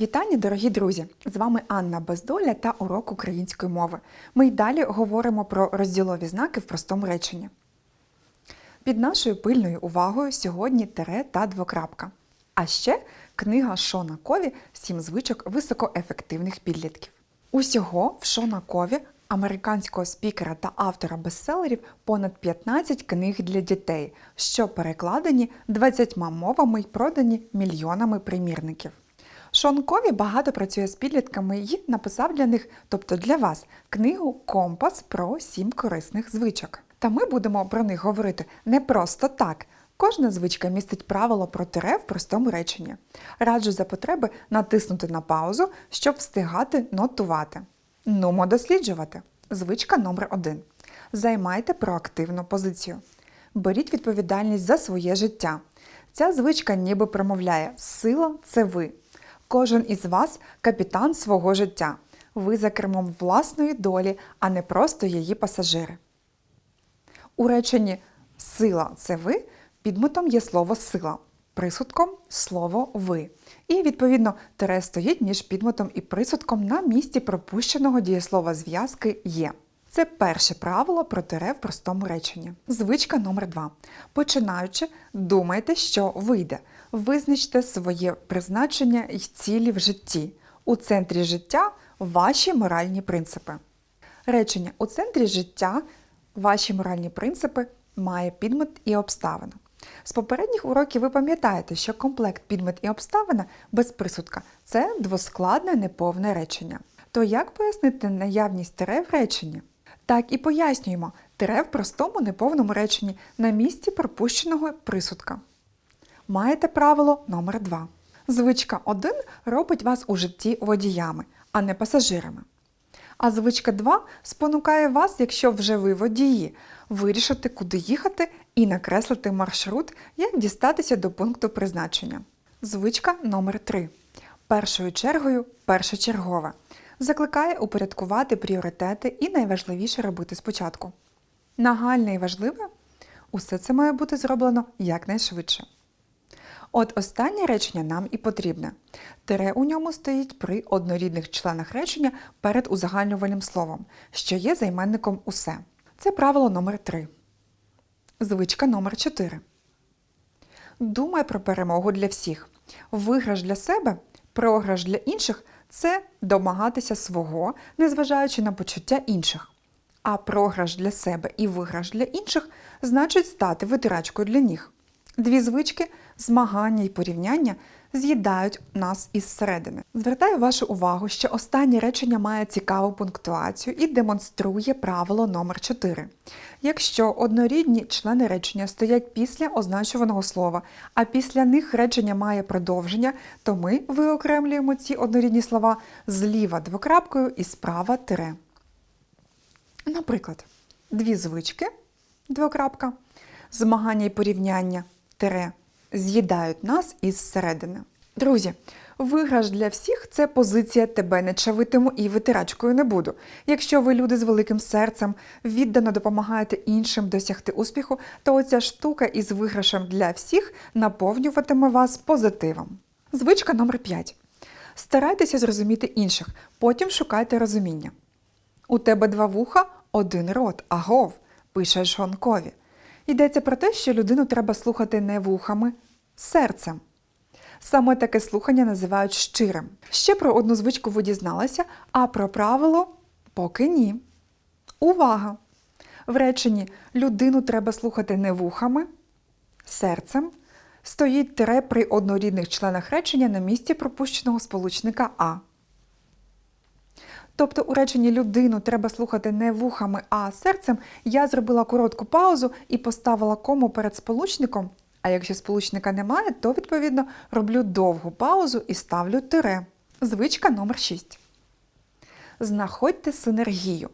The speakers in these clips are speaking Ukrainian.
Вітання, дорогі друзі! З вами Анна Бездоля та урок української мови. Ми й далі говоримо про розділові знаки в простому реченні. Під нашою пильною увагою сьогодні тере та двокрапка. А ще книга Шона Кові Сім звичок високоефективних підлітків. Усього в Шона Кові, американського спікера та автора бестселерів, понад 15 книг для дітей, що перекладені 20 мовами й продані мільйонами примірників. Шон Кові багато працює з підлітками і написав для них, тобто для вас, книгу Компас про сім корисних звичок. Та ми будемо про них говорити не просто так. Кожна звичка містить правило про тире в простому реченні. Раджу за потреби натиснути на паузу, щоб встигати нотувати. Нумо досліджувати. Звичка номер 1 Займайте проактивну позицію. Беріть відповідальність за своє життя. Ця звичка ніби промовляє Сила це ви. Кожен із вас капітан свого життя. Ви за кермом власної долі, а не просто її пасажири. У реченні сила це ви підметом є слово сила, присудком слово ви. І відповідно тире стоїть між підметом і присудком на місці пропущеного дієслова зв'язки є. Це перше правило про тире в простому реченні. Звичка номер 2 Починаючи, думайте, що вийде. Визначте своє призначення й цілі в житті. У центрі життя ваші моральні принципи. Речення у центрі життя ваші моральні принципи має підмет і обставина. З попередніх уроків ви пам'ятаєте, що комплект підмет і обставина без присудка це двоскладне неповне речення. То як пояснити наявність тире в реченні? Так і пояснюємо тире в простому неповному реченні на місці пропущеного присудка. Маєте правило номер 2 Звичка 1 робить вас у житті водіями, а не пасажирами. А звичка 2 спонукає вас, якщо вже ви водії, вирішити, куди їхати і накреслити маршрут, як дістатися до пункту призначення. Звичка номер 3 Першою чергою першочергове. Закликає упорядкувати пріоритети і найважливіше робити спочатку. Нагальне і важливе усе це має бути зроблено якнайшвидше. От останнє речення нам і потрібне. Тире у ньому стоїть при однорідних членах речення перед узагальнювальним словом, що є займенником усе. Це правило номер 3 Звичка номер 4 Думай про перемогу для всіх. Виграш для себе, програш для інших це домагатися свого, незважаючи на почуття інших. А програш для себе і виграш для інших значить стати витирачкою для них. Дві звички, змагання і порівняння з'їдають нас із середини. Звертаю вашу увагу, що останнє речення має цікаву пунктуацію і демонструє правило номер 4 Якщо однорідні члени речення стоять після означуваного слова, а після них речення має продовження, то ми виокремлюємо ці однорідні слова зліва двокрапкою і справа тире. Наприклад, дві звички двокрапка, змагання і порівняння тире з'їдають нас із середини. Друзі, виграш для всіх це позиція тебе не чавитиму і витирачкою не буду. Якщо ви люди з великим серцем віддано допомагаєте іншим досягти успіху, то оця штука із виграшем для всіх наповнюватиме вас позитивом. Звичка номер 5. Старайтеся зрозуміти інших, потім шукайте розуміння. У тебе два вуха, один рот, агов, пише Шон Кові. Йдеться про те, що людину треба слухати не вухами, серцем. Саме таке слухання називають щирим. Ще про одну звичку ви дізналися, а про правило поки ні. Увага! В реченні людину треба слухати не вухами, серцем. Стоїть тире при однорідних членах речення на місці пропущеного сполучника А. Тобто у реченні людину треба слухати не вухами, а серцем, я зробила коротку паузу і поставила кому перед сполучником. А якщо сполучника немає, то відповідно роблю довгу паузу і ставлю тире. Звичка номер 6. Знаходьте синергію.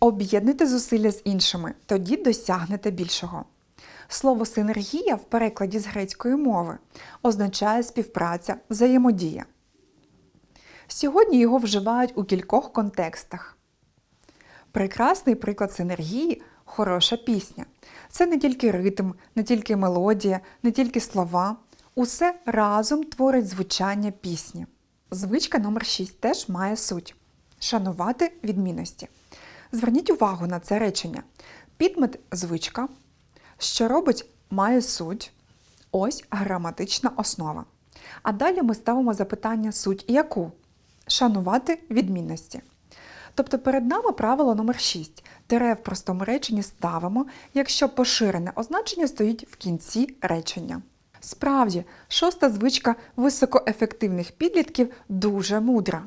Об'єднуйте зусилля з іншими, тоді досягнете більшого. Слово синергія в перекладі з грецької мови означає співпраця, взаємодія. Сьогодні його вживають у кількох контекстах. Прекрасний приклад синергії хороша пісня. Це не тільки ритм, не тільки мелодія, не тільки слова. Усе разом творить звучання пісні. Звичка номер 6 теж має суть шанувати відмінності. Зверніть увагу на це речення. Підмет звичка, що робить має суть. Ось граматична основа. А далі ми ставимо запитання суть яку? Шанувати відмінності. Тобто перед нами правило номер 6. Тире в простому реченні ставимо, якщо поширене означення стоїть в кінці речення. Справді, шоста звичка високоефективних підлітків дуже мудра.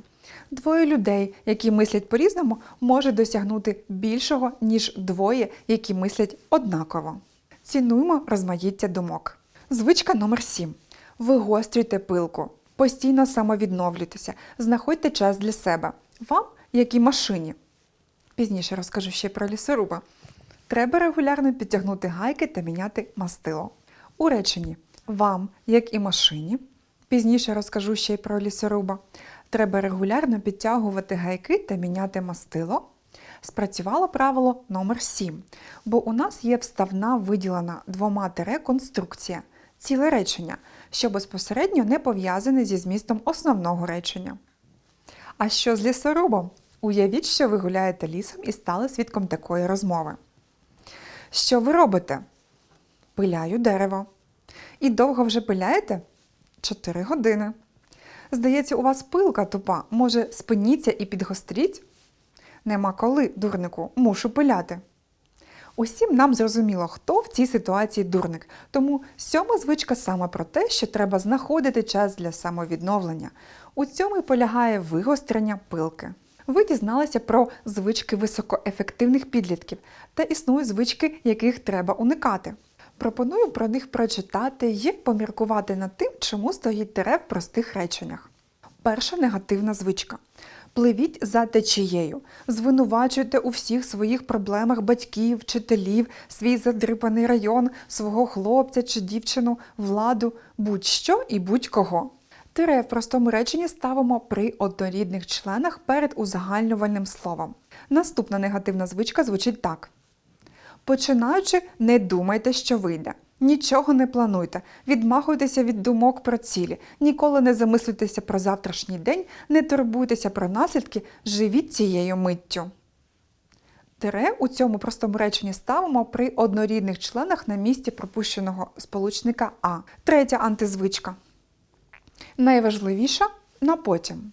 Двоє людей, які мислять по-різному, можуть досягнути більшого, ніж двоє, які мислять однаково. Цінуємо розмаїття думок. Звичка номер 7. Вигострюйте пилку. Постійно самовідновлюйтеся, знаходьте час для себе. Вам, як і машині. Пізніше розкажу ще про лісоруба. Треба регулярно підтягнути гайки та міняти мастило. У реченні вам, як і машині, пізніше розкажу ще й про лісоруба. Треба регулярно підтягувати гайки та міняти мастило. Спрацювало правило номер 7, бо у нас є вставна виділена двома тире конструкція, ціле речення, що безпосередньо не пов'язане зі змістом основного речення. А що з лісорубом? Уявіть, що ви гуляєте лісом і стали свідком такої розмови. Що ви робите? Пиляю дерево. І довго вже пиляєте? Чотири години. Здається, у вас пилка тупа. Може, спиніться і підгостріть? Нема коли, дурнику, мушу пиляти. Усім нам зрозуміло, хто в цій ситуації дурник. Тому сьома звичка саме про те, що треба знаходити час для самовідновлення. У цьому і полягає вигострення пилки. Ви дізналися про звички високоефективних підлітків та існують звички, яких треба уникати. Пропоную про них прочитати і поміркувати над тим, чому стоїть тире в простих реченнях. Перша негативна звичка. Пливіть за течією, звинувачуйте у всіх своїх проблемах батьків, вчителів, свій задрипаний район, свого хлопця чи дівчину, владу, будь-що і будь-кого. Тире в простому реченні ставимо при однорідних членах перед узагальнювальним словом. Наступна негативна звичка звучить так. Починаючи, не думайте, що вийде. Нічого не плануйте, відмахуйтеся від думок про цілі, ніколи не замислюйтеся про завтрашній день, не турбуйтеся про наслідки, живіть цією миттю. Тире у цьому простому реченні ставимо при однорідних членах на місці пропущеного сполучника А. Третя антизвичка. Найважливіша на потім.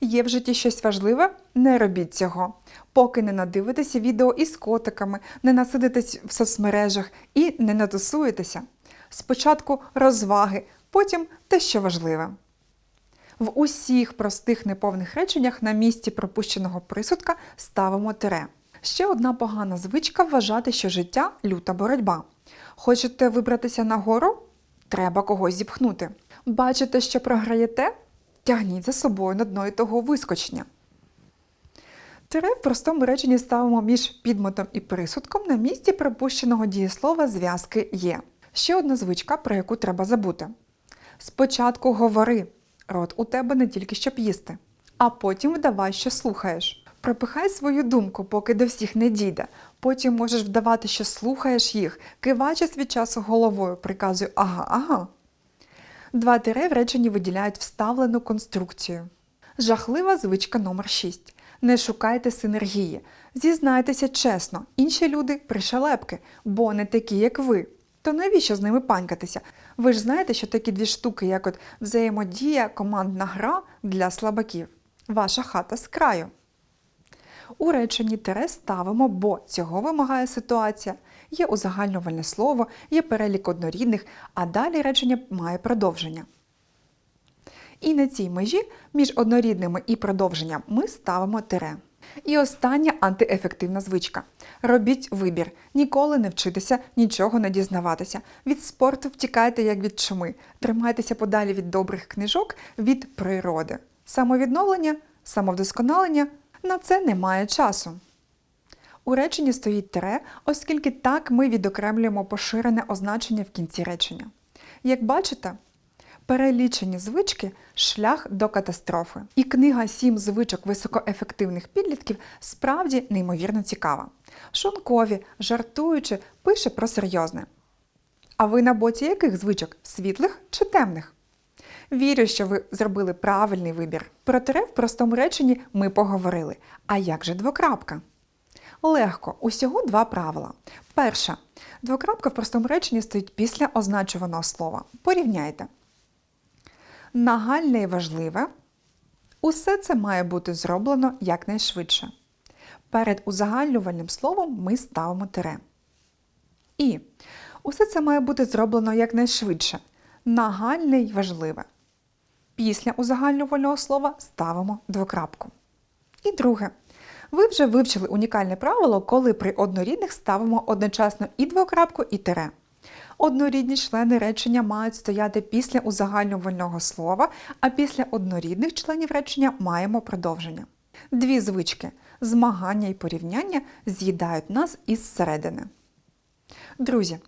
Є в житті щось важливе? Не робіть цього. Поки не надивитеся відео із котиками, не насидитесь в соцмережах і не натусуєтеся. Спочатку розваги, потім те, що важливе. В усіх простих неповних реченнях на місці пропущеного присудка ставимо тире. Ще одна погана звичка вважати, що життя люта боротьба. Хочете вибратися нагору? Треба когось зіпхнути. Бачите, що програєте? Тягніть за собою на дно і того вискочення. Тире в простому реченні ставимо між підметом і присудком на місці припущеного дієслова зв'язки є. Ще одна звичка, про яку треба забути. Спочатку говори, рот у тебе не тільки щоб їсти, а потім вдавай, що слухаєш. Пропихай свою думку, поки до всіх не дійде. Потім можеш вдавати, що слухаєш їх, киваючи від часу головою, приказуй ага, ага. Два тире в реченні виділяють вставлену конструкцію. Жахлива звичка номер 6. Не шукайте синергії. Зізнайтеся чесно, інші люди пришелепки, бо не такі, як ви. То навіщо з ними панькатися? Ви ж знаєте, що такі дві штуки, як от взаємодія, командна гра для слабаків. Ваша хата з краю. У реченні тире ставимо, бо цього вимагає ситуація. Є узагальнювальне слово, є перелік однорідних, а далі речення має продовження. І на цій межі між однорідними і продовженням ми ставимо тире. І остання антиефективна звичка. Робіть вибір. Ніколи не вчитися, нічого не дізнаватися. Від спорту втікайте, як від чуми. Тримайтеся подалі від добрих книжок, від природи. Самовідновлення, самовдосконалення на це немає часу. У реченні стоїть тире, оскільки так ми відокремлюємо поширене означення в кінці речення. Як бачите, перелічені звички шлях до катастрофи. І книга «Сім звичок високоефективних підлітків справді неймовірно цікава. Шонкові, жартуючи, пише про серйозне. А ви на боці яких звичок світлих чи темних? Вірю, що ви зробили правильний вибір. Про тире в простому реченні ми поговорили. А як же двокрапка? Легко, усього два правила. Перше. Двокрапка в простому реченні стоїть після означуваного слова. Порівняйте. Нагальне і важливе. Усе це має бути зроблено якнайшвидше. Перед узагальнювальним словом ми ставимо тире. І усе це має бути зроблено якнайшвидше. Нагальне й важливе. Після узагальнювального слова ставимо двокрапку. І друге. Ви вже вивчили унікальне правило, коли при однорідних ставимо одночасно і двокрапку, і тире. Однорідні члени речення мають стояти після узагальнювального слова, а після однорідних членів речення маємо продовження. Дві звички змагання і порівняння з'їдають нас із середини. Друзі,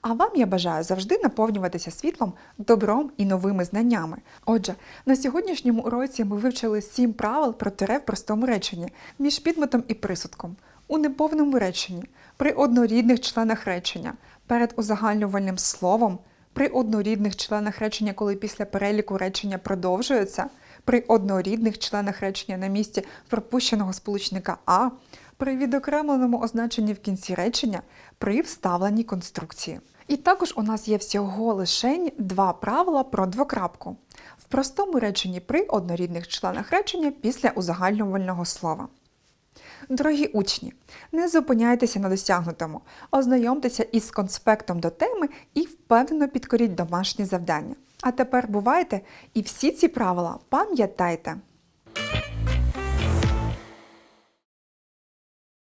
а вам я бажаю завжди наповнюватися світлом, добром і новими знаннями. Отже, на сьогоднішньому уроці ми вивчили сім правил про тире в простому реченні між підметом і присудком, у неповному реченні, при однорідних членах речення, перед узагальнювальним словом, при однорідних членах речення, коли після переліку речення продовжується, при однорідних членах речення на місці пропущеного сполучника А, при відокремленому означенні в кінці речення, при вставленій конструкції. І також у нас є всього лишень два правила про двокрапку. В простому реченні при однорідних членах речення після узагальнювального слова. Дорогі учні, не зупиняйтеся на досягнутому, ознайомтеся із конспектом до теми і впевнено підкоріть домашні завдання. А тепер бувайте і всі ці правила пам'ятайте.